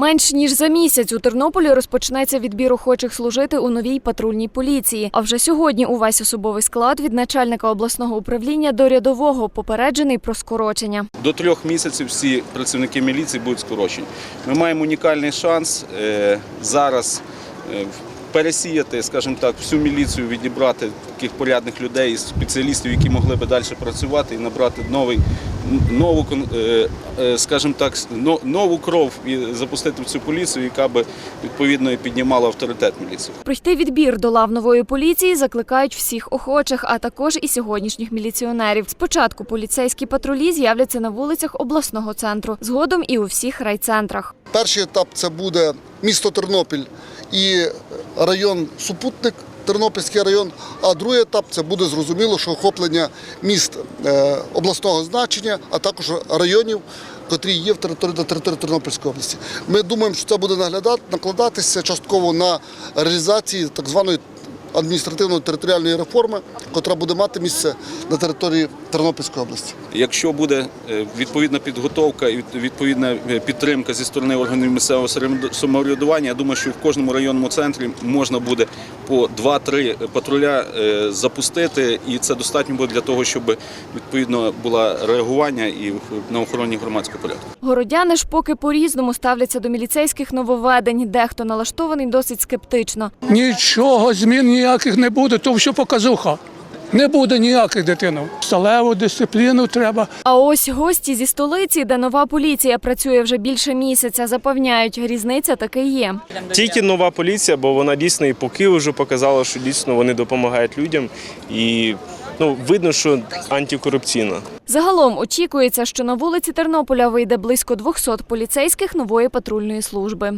Менш ніж за місяць у Тернополі розпочнеться відбір охочих служити у новій патрульній поліції. А вже сьогодні увесь особовий склад від начальника обласного управління до рядового попереджений про скорочення. До трьох місяців всі працівники міліції будуть скорочені. Ми маємо унікальний шанс е, зараз е, пересіяти, скажімо так, всю міліцію, відібрати таких порядних людей, спеціалістів, які могли би далі працювати і набрати новий, нову, е, е, скажімо так, нову кров і запустити в цю поліцію, яка би відповідно і піднімала авторитет міліції. Пройти відбір до лав нової поліції закликають всіх охочих, а також і сьогоднішніх міліціонерів. Спочатку поліцейські патрулі з'являться на вулицях обласного центру, згодом і у всіх райцентрах. Перший етап це буде місто Тернопіль і район Супутник, Тернопільський район. А другий етап це буде зрозуміло, що охоплення міст е, обласного значення, а також районів, котрі є в території на території Тернопільської області. Ми думаємо, що це буде накладатися частково на реалізації так званої адміністративно-територіальної реформи, котра буде мати місце на території Тернопільської області. Якщо буде е, відповідна підготовка і відповідна е, підтримка зі сторони органів місцевого самоврядування, я думаю, що в кожному районному центрі можна буде по 2-3 патруля е, запустити, і це достатньо буде для того, щоб відповідно було реагування і на охороні громадського порядку. Городяни ж поки по-різному ставляться до міліцейських нововведень. Дехто налаштований досить скептично. Нічого, змін ніяких не буде, то що показуха. Не буде ніяких дитинок. Сталеву дисципліну треба. А ось гості зі столиці, де нова поліція працює вже більше місяця, запевняють, різниця таки є. Тільки нова поліція, бо вона дійсно і по Києву вже показала, що дійсно вони допомагають людям. І ну, видно, що антикорупційна. Загалом очікується, що на вулиці Тернополя вийде близько 200 поліцейських нової патрульної служби.